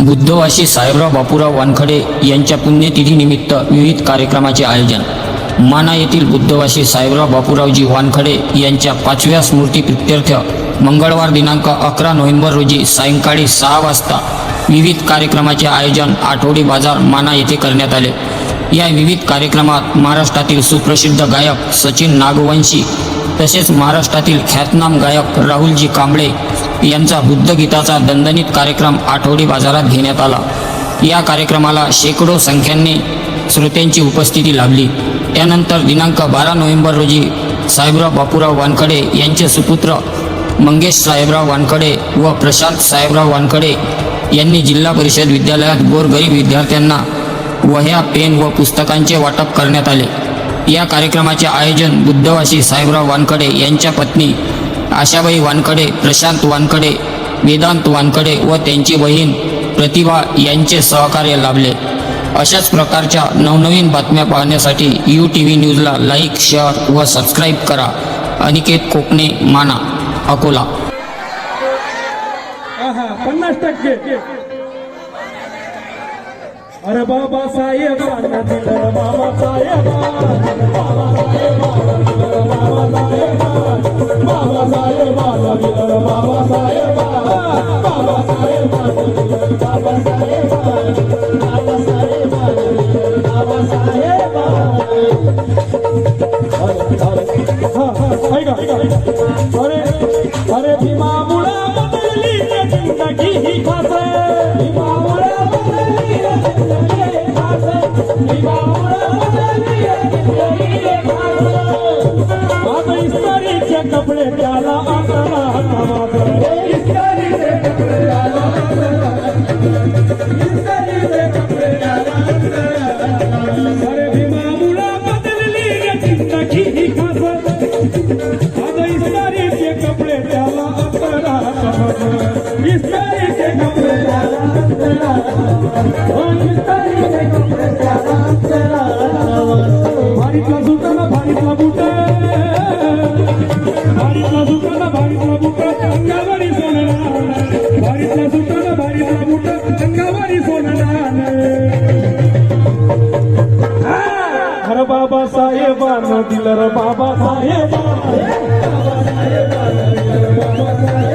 बुद्धवासी साहेबराव बापूराव वानखडे यांच्या पुण्यतिथीनिमित्त विविध कार्यक्रमाचे आयोजन. माना येथील बुद्धवासी साहेबराव बापूरावजी वानखडे यांच्या पाचव्या स्मृती प्रित्यर्थ मंगळवार दिनांक अकरा नोव्हेंबर रोजी सायंकाळी सहा वाजता विविध कार्यक्रमाचे आयोजन आठवडी बाजार माना येथे करण्यात आले. या विविध कार्यक्रमात महाराष्ट्रातील सुप्रसिद्ध गायक सचिन नागवंशी तसेच महाराष्ट्रातील ख्यातनाम गायक राहुलजी कांबळे यांचा बुद्धगीताचा दणदणीत कार्यक्रम आठवडी बाजारात घेण्यात आला. या कार्यक्रमाला शेकडो संख्यांनी श्रोत्यांची उपस्थिती लाभली. त्यानंतर दिनांक बारा नोव्हेंबर रोजी साहेबराव बापूराव वानखडे यांचे सुपुत्र मंगेश साहेबराव वानखडे व प्रशांत साहेबराव वानखडे यांनी जिल्हा परिषद विद्यालयात गोरगरीब विद्यार्थ्यांना वह्या पेन व पुस्तकांचे वाटप करण्यात आले. या कार्यक्रमाचे आयोजन बुद्धवासी साहेबराव वानखडे यांच्या पत्नी आशाबाई वानखडे प्रशांत वानखडे वेदांत वानखडे व त्यांची बहीण प्रतिभा यांचे सहकार्य लाभले. अशाच प्रकारच्या नवनवीन बातम्या पाहण्यासाठी यू टी व्ही न्यूजला लाईक शेअर व सबस्क्राईब करा. अनिकेत कोकणे माना अकोला. पन्नास टक्के. अरे बाबा साहेब बाबा साहेब बाबा साहेब बाबा साहेब बाबा साहेब बाबा साहेब बाबा साहेब बाबा साहेब अरे अरे भीमा मुळा बदलली जिंदगी ماموں نے لیے ایک پیلے کاغذ ماں تو استری کے Baba Sahib, Baba Sahib, Baba Sahib, Baba Sahib, Baba